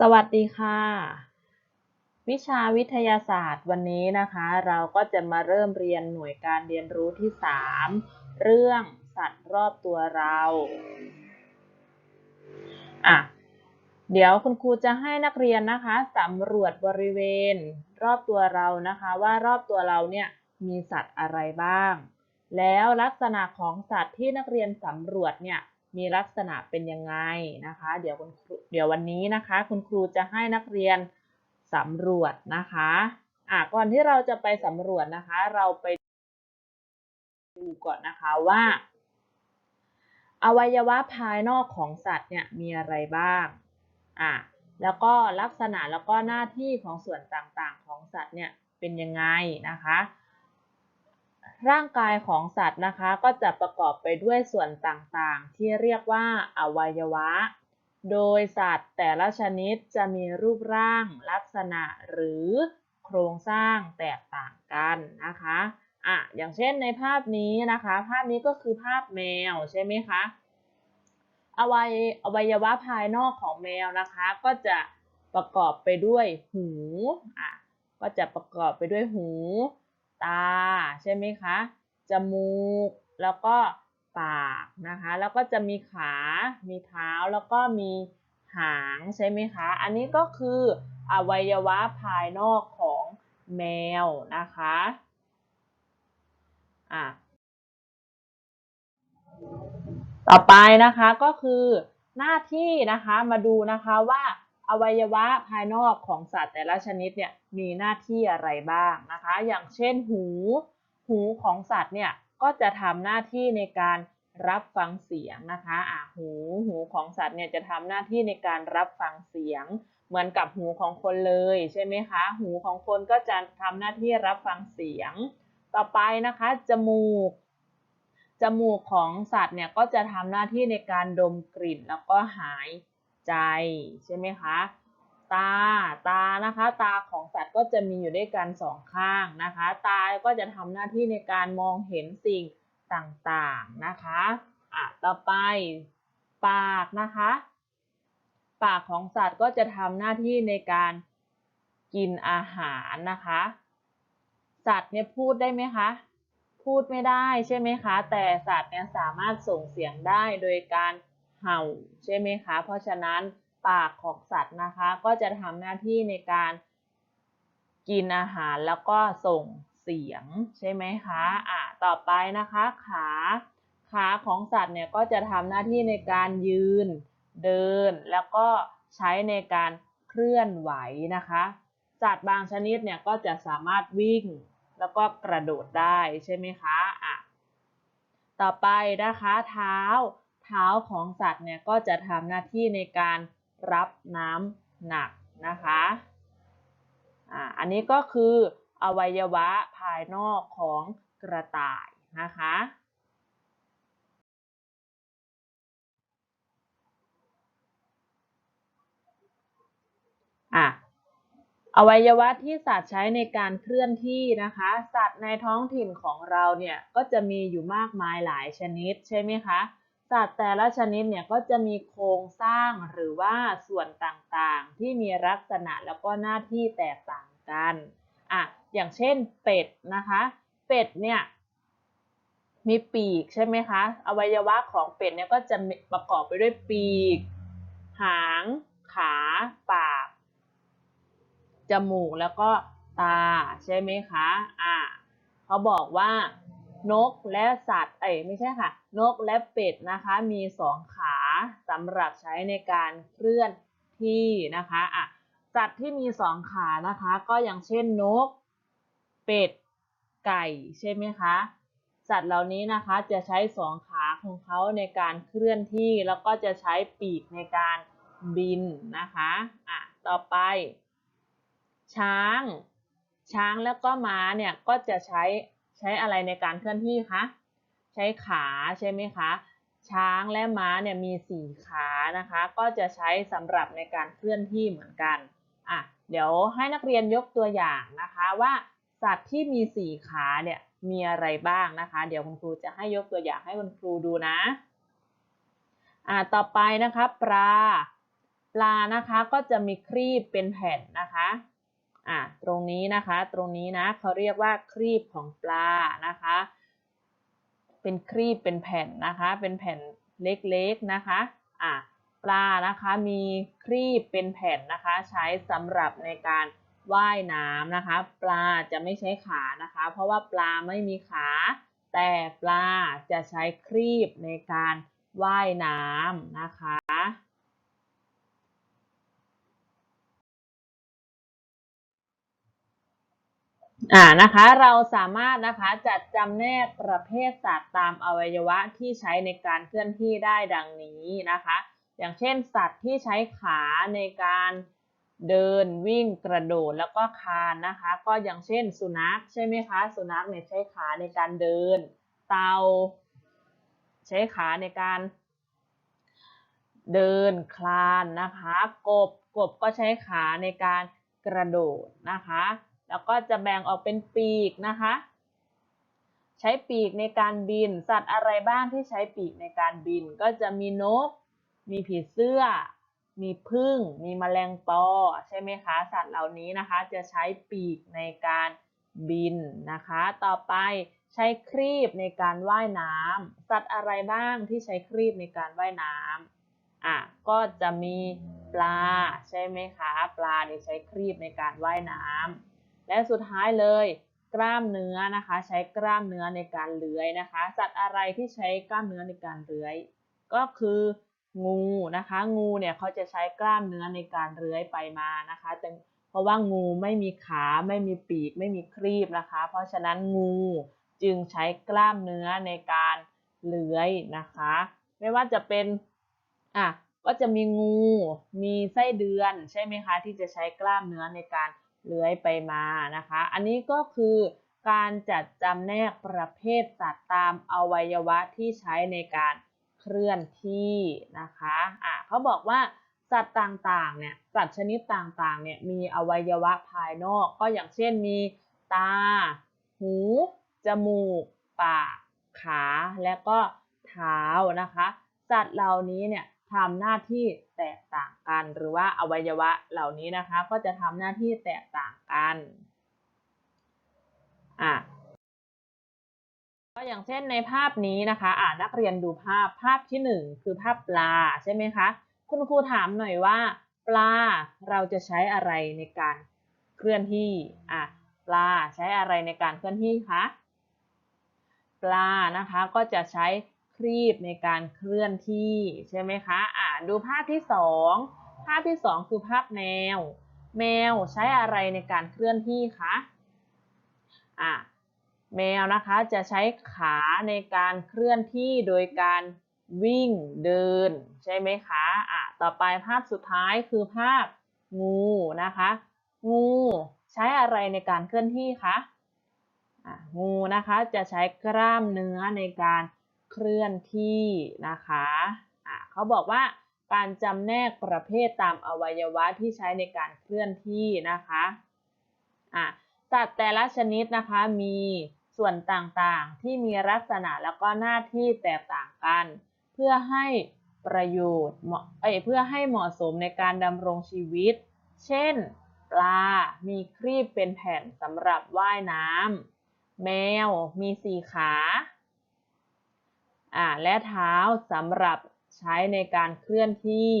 สวัสดีค่ะ วิชาวิทยาศาสตร์วันนี้นะคะ เราก็จะมาเริ่มเรียนหน่วยการเรียนรู้ที่ 3 เรื่องสัตว์รอบตัวเราอะเดี๋ยวคุณครูจะให้นักเรียนนะคะสำรวจบริเวณ รอบตัวเรานะคะ ว่ารอบตัวเราเนี่ยมีสัตว์อะไรบ้าง แล้วลักษณะของสัตว์ที่นักเรียนสำรวจเนี่ย มีลักษณะเป็นยังไงนะคะ เดี๋ยวคุณเดี๋ยววันนี้นะคะ คุณครูจะให้นักเรียนสำรวจนะคะอะก่อนที่เราจะไปสำรวจนะคะ เราไปดูก่อนนะคะว่า อวัยวะภายนอกของสัตว์เนี่ยมีอะไรบ้างอะแล้วก็ลักษณะแล้วก็หน้าที่ของส่วนต่างๆของสัตว์เนี่ยเป็นยังไงนะคะ ร่างกายของสัตว์นะคะ ก็จะประกอบไปด้วยส่วนต่างๆ ที่เรียกว่าอวัยวะ โดยสัตว์แต่ละชนิดจะมีรูปร่าง ลักษณะหรือโครงสร้างแตกต่างกันนะคะอะอย่างเช่นในภาพนี้นะคะ ภาพนี้ก็คือภาพแมวใช่ไหมคะอวัยอวัยวะภายนอกของแมวนะคะ ก็จะประกอบไปด้วยหูอะก็จะประกอบไปด้วยหู ตาใช่ไหมคะจมูกแล้วก็ปากนะคะแล้วก็จะมีขา มีเท้าแล้วก็มีหางใช่ไหมคะ อันนี้ก็คืออวัยวะภายนอกของแมวนะคะอะต่อไปนะคะก็คือหน้าที่นะคะมาดูนะคะว่า อวัยวะภายนอกของสัตว์แต่ละชนิดเนี่ยมีหน้าที่อะไรบ้างนะคะ อย่างเช่นหู หูของสัตว์เนี่ยก็จะทำหน้าที่ในการรับฟังเสียงนะคะอะหูหูของสัตว์เนี่ยจะทำหน้าที่ในการรับฟังเสียง เหมือนกับหูของคนเลยใช่ไหมคะ หูของคนก็จะทำหน้าที่รับฟังเสียง ต่อไปนะคะจมูกจมูกของสัตว์เนี่ยก็จะทำหน้าที่ในการดมกลิ่นแล้วก็หาย ใจใช่ไหมคะตาตานะคะ ตาของสัตว์ก็จะมีอยู่ด้วยกันสองข้างนะคะ ตาก็จะทำหน้าที่ในการมองเห็นสิ่งต่างๆนะคะอะต่อไปปากนะคะ ปากของสัตว์ก็จะทำหน้าที่ในการกินอาหารนะคะ สัตว์เนี่ยพูดได้ไหมคะพูดไม่ได้ใช่ไหมคะ แต่สัตว์เนี่ยสามารถส่งเสียงได้โดยการ เห่าใช่ไหมคะ เพราะฉะนั้นปากของสัตว์นะคะก็จะทำหน้าที่ในการกินอาหารแล้วก็ส่งเสียงใช่ไหมคะอะต่อไปนะคะขาขาของสัตว์เนี่ยก็จะทำหน้าที่ในการยืนเดิน แล้วก็ใช้ในการเคลื่อนไหวนะคะสัตว์บางชนิดเนี่ยก็จะสามารถวิ่งแล้วก็กระโดดได้ใช่ไหมคะอะต่อไปนะคะเท้า เท้าของสัตว์เนี่ยก็จะทำหน้าที่ในการรับน้ำหนักนะคะอ่าอันนี้ก็คืออวัยวะภายนอกของกระต่ายนะคะอะอวัยวะที่สัตว์ใช้ในการเคลื่อนที่นะคะ สัตว์ในท้องถิ่นของเราเนี่ยก็จะมีอยู่มากมายหลายชนิดใช่ไหมคะ สัตว์แต่ละชนิดเนี่ยก็จะมีโครงสร้างหรือว่าส่วนต่างๆ ที่มีลักษณะแล้วก็หน้าที่แตกต่างกันอะอย่างเช่นเป็ดนะคะ เป็ดเนี่ยมีปีกใช่ไหมคะอวัยวะของเป็ดเนี่ยก็จะประกอบไปด้วยปีก หาง ขา ปาก จมูกแล้วก็ตาใช่ไหมคะอ่าเขาบอกว่า นกและสัตว์ เอ้ยไม่ใช่ค่ะ นกและเป็ดนะคะ มีสองขาสำหรับใช้ในการเคลื่อนที่นะคะอะสัตว์ที่มีสองขานะคะ ก็อย่างเช่นนก เป็ด ไก่ใช่ไหมคะ สัตว์เหล่านี้นะคะจะใช้สองขาของเขาในการเคลื่อนที่ แล้วก็จะใช้ปีกในการบินนะคะอะต่อไป ช้าง ช้างแล้วก็ม้าเนี่ยก็จะใช้ ช้อะไรในการเคลื่อนที่คะใช้ขาใช่ไหมคะช้างและม้าเนี่ยมีสี่ขานะคะ ก็จะใช้สำหรับในการเคลื่อนที่เหมือนกันอะเดี๋ยวให้นักเรียนยกตัวอย่างนะคะว่าสัตว์ที่มีสี่ขาเนี่ยมีอะไรบ้างนะคะ เดี๋ยวคุณครูจะให้ยกตัวอย่างให้คุณครูดูนะอ่าต่อไปนะคะปลาปปลานะคะก็จะมีครีบเป็นแผ่นนะคะ อะตรงนี้นะคะตรงนี้นะเขาเรียกว่าครีบของปลานะคะ เป็นครีบเป็นแผ่นนะคะ เป็นแผ่นเล็กๆนะคะอะปลานะคะมีครีบเป็นแผ่นนะคะ ใช้สำหรับในการว่ายน้ำนะคะ ปลาจะไม่ใช้ขานะคะ เพราะว่าปลาไม่มีขา แต่ปลาจะใช้ครีบในการว่ายน้ำนะคะ อ่านะคะเราสามารถนะคะจัดจำแนกประเภทสัตว์ตามอวัยวะที่ใช้ในการเคลื่อนที่ได้ดังนี้นะคะ อย่างเช่น สัตว์ที่ใช้ขาในการเดินวิ่งกระโดดแล้วก็คลานนะคะ ก็อย่างเช่นสุนัขใช่ไหมคะสุนัขเนี่ยใช้ขาในการเดิน เต่าใช้ขาในการเดินคลานนะคะ กบกบก็ใช้ขาในการกระโดดนะคะ แล้วก็จะแบ่งออกเป็นปีกนะคะ ใช้ปีกในการบิน สัตว์อะไรบ้างที่ใช้ปีกในการบิน ก็จะมีนก มีผีเสื้อ มีผึ้งมีแมลงปอ ใช่ไหมคะ สัตว์เหล่านี้นะคะ จะใช้ปีกในการบินนะคะ ต่อไปใช้ครีบในการว่ายน้ำสัตว์อะไรบ้างที่ใช้ครีบในการว่ายน้ำอะก็จะมีปลาใช่ไหมคะ ปลาเนี่ยใช้ครีบในการว่ายน้ำ และสุดท้ายเลย กล้ามเนื้อนะคะ ใช้กล้ามเนื้อในการเลื้อยนะคะ สัตว์อะไรที่ใช้กล้ามเนื้อในการเลื้อย ก็คืองูนะคะ งูเนี่ยเขาจะใช้กล้ามเนื้อในการเลื้อยไปมานะคะแต่เพราะว่างูไม่มีขาไม่มีปีก ไม่มีครีบนะคะ เพราะฉะนั้นงูจึงใช้กล้ามเนื้อในการเลื้อยนะคะ ไม่ว่าจะเป็นอะก็จะมีงู มีไส้เดือนใช่ไหมคะที่จะใช้กล้ามเนื้อในการเเลื้อยไปมานะคะ อันนี้ก็คือการจัดจำแนกประเภทสัตว์ตามอวัยวะที่ใช้ในการเคลื่อนที่นะคะอะเขาบอกว่าสัตว์ต่างๆ เนี่ย สัตว์ชนิดต่างๆ เนี่ย มีอวัยวะภายนอก ก็อย่างเช่นมีตา หู จมูก ปาก ขา และก็เท้านะคะ สัตว์เหล่านี้เนี่ย ทำหน้าที่แตกต่างกัน หรือว่าอวัยวะเหล่านี้นะคะ ก็จะทำหน้าที่แตกต่างกันอะก็อย่างเช่นในภาพนี้นะคะอ่านักเรียนดูภาพภาพที่หนึ่งคือภาพปลาใช่ไหมคะคุณครูถามหน่อยว่า ปลาเราจะใช้อะไรในการเคลื่อนที่อะปลาใช้อะไรในการเคลื่อนที่คะปลานะคะก็จะใช้ ครีบในการเคลื่อนที่ใช่ไหมคะอะดูภาพที่สองภาพที่สองคือภาพแมว แมวใช้อะไรในการเคลื่อนที่คะอะแมวนะคะจะใช้ขาในการเคลื่อนที่โดยการวิ่งเดิน ใช่ไหมคะอะต่อไปภาพสุดท้ายคือภาพงูนะคะ งูใช้อะไรในการเคลื่อนที่คะอะงูนะคะจะใช้กล้ามเนื้อในการ เคลื่อนที่นะคะะเขาบอกว่าการจำแนกประเภทตามอวัยวะที่ใช้ในการเคลื่อนที่นะคะะสัตว์แต่ละชนิดนะคะมีส่วนต่างๆที่มีลักษณะแล้วก็หน้าที่แตกต่างกัน เพื่อให้ประโยชน์เอ้ยเพื่อให้เหมาะสมในการดำรงชีวิต เช่น ปลา มีครีบเป็นแผ่นสำหรับว่ายน้ำแมว มีสี่ขา อ่าและเท้าสำหรับใช้ในการเคลื่อนที่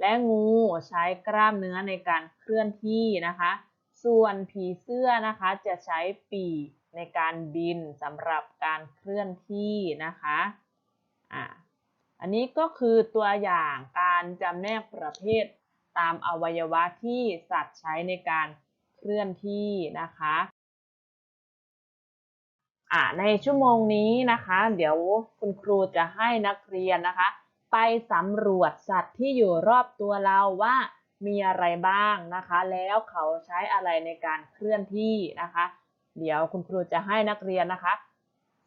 และงูใช้กล้ามเนื้อในการเคลื่อนที่นะคะ ส่วนผีเสื้อนะคะจะใช้ปีกในการบินสำหรับการเคลื่อนที่นะคะอ่าอันนี้ก็คือตัวอย่างการจำแนกประเภทตามอวัยวะที่สัตว์ใช้ในการเคลื่อนที่นะคะ อ่าในชั่วโมงนี้นะคะ เดี๋ยวคุณครูจะให้นักเรียนนะคะ ไปสำรวจสัตว์ที่อยู่รอบตัวเราว่ามีอะไรบ้างนะคะ แล้วเขาใช้อะไรในการเคลื่อนที่นะคะ เดี๋ยวคุณครูจะให้นักเรียนนะคะ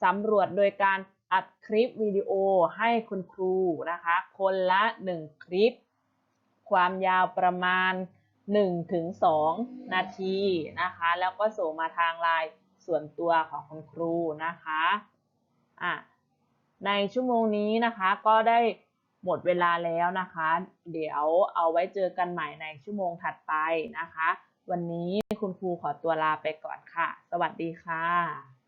สำรวจโดยการอัดคลิปวิดีโอให้คุณครูนะคะ คนละ 1 คลิป ความยาวประมาณ 1-2 นาทีนะคะ แล้วก็ส่งมาทางไลน์ ส่วนตัวของคุณครูนะคะอะในชั่วโมงนี้นะคะก็ได้หมดเวลาแล้วนะคะ เดี๋ยวเอาไว้เจอกันใหม่ในชั่วโมงถัดไปนะคะ วันนี้คุณครูขอตัวลาไปก่อนค่ะ สวัสดีค่ะ